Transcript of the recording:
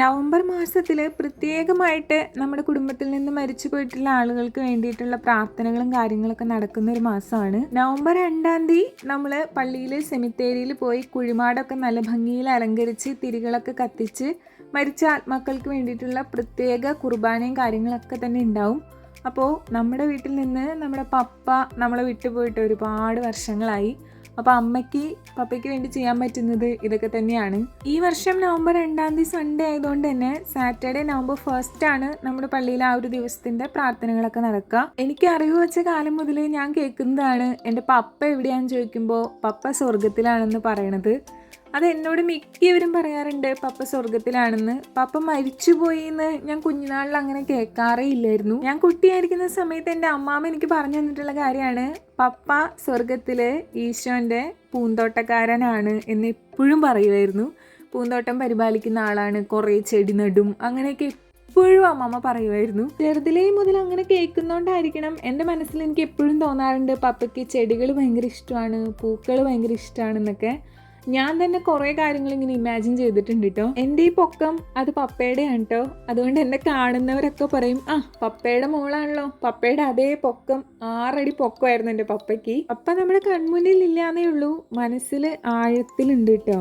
November മാസത്തിൽ പ്രത്യേകമായിട്ട് നമ്മുടെ കുടുംബത്തിൽ നിന്ന് മരിച്ചു പോയിട്ടുള്ള ആളുകൾക്ക് വേണ്ടിയിട്ടുള്ള പ്രാർത്ഥനകളും കാര്യങ്ങളൊക്കെ നടക്കുന്ന ഒരു മാസമാണ്. നവംബർ രണ്ടാം തീയതി നമ്മൾ പള്ളിയിൽ സെമിത്തേരിയിൽ പോയി കുഴിമാടൊക്കെ നല്ല ഭംഗിയിൽ അലങ്കരിച്ച് തിരികളൊക്കെ കത്തിച്ച് മരിച്ച ആത്മാക്കൾക്ക് വേണ്ടിയിട്ടുള്ള പ്രത്യേക കുർബാനയും കാര്യങ്ങളൊക്കെ തന്നെ ഉണ്ടാവും. അപ്പോൾ നമ്മുടെ വീട്ടിൽ നിന്ന് നമ്മുടെ പപ്പ നമ്മളെ വിട്ടുപോയിട്ട് ഒരുപാട് വർഷങ്ങളായി. അപ്പോൾ അമ്മയ്ക്ക് പപ്പയ്ക്ക് വേണ്ടി ചെയ്യാൻ പറ്റുന്നത് ഇതൊക്കെ തന്നെയാണ്. ഈ വർഷം നവംബർ രണ്ടാം തീയതി സൺഡേ ആയതുകൊണ്ട് തന്നെ സാറ്റർഡേ നവംബർ ഫസ്റ്റ് ആണ് നമ്മുടെ പള്ളിയിൽ ആ ഒരു ദിവസത്തിന്റെ പ്രാർത്ഥനകളൊക്കെ നടക്കുക. എനിക്ക് അറിവ് വെച്ച കാലം മുതൽ ഞാൻ കേൾക്കുന്നതാണ്. എന്റെ പപ്പ എവിടെയാണെന്ന് ചോദിക്കുമ്പോൾ പപ്പ സ്വർഗത്തിലാണെന്ന് പറയണത്. അത് എന്നോട് മിക്കവരും പറയാറുണ്ട് പപ്പ സ്വർഗത്തിലാണെന്ന് പപ്പ മരിച്ചുപോയി എന്ന് ഞാൻ കുഞ്ഞുനാളിൽ അങ്ങനെ കേൾക്കാറേ ഇല്ലായിരുന്നു. ഞാൻ കുട്ടിയായിരിക്കുന്ന സമയത്ത് എന്റെ അമ്മാമ്മ എനിക്ക് പറഞ്ഞു തന്നിട്ടുള്ള കാര്യമാണ് പപ്പ സ്വർഗത്തിൽ ഈശോന്റെ പൂന്തോട്ടക്കാരനാണ് എന്ന് എപ്പോഴും പറയുമായിരുന്നു. പൂന്തോട്ടം പരിപാലിക്കുന്ന ആളാണ് കുറേ ചെടി നടും അങ്ങനെയൊക്കെ എപ്പോഴും അമ്മമ്മ പറയുമായിരുന്നു. ചെറുതിലേ മുതൽ അങ്ങനെ കേൾക്കുന്നോണ്ടായിരിക്കണം. എന്റെ മനസ്സിൽ എനിക്ക് എപ്പോഴും തോന്നാറുണ്ട് പപ്പയ്ക്ക് ചെടികൾ ഭയങ്കര ഇഷ്ടമാണ് പൂക്കൾ ഭയങ്കര ഇഷ്ടമാണെന്നൊക്കെ. ഞാൻ തന്നെ കുറേ കാര്യങ്ങൾ ഇങ്ങനെ ഇമാജിൻ ചെയ്തിട്ടുണ്ട് കേട്ടോ എന്റെ ഈ പൊക്കം അത് പപ്പയുടെയാണ് കേട്ടോ അതുകൊണ്ട് എന്നെ കാണുന്നവരൊക്കെ പറയും ആ പപ്പയുടെ മോളാണല്ലോ. പപ്പയുടെ അതേ പൊക്കം ആറടി പൊക്കമായിരുന്നു എന്റെ പപ്പയ്ക്ക്. പപ്പ നമ്മുടെ കൺമുന്നിൽ ഇല്ലാന്നേ ഉള്ളൂ. മനസ്സിൽ ആഴത്തിലുണ്ട് കേട്ടോ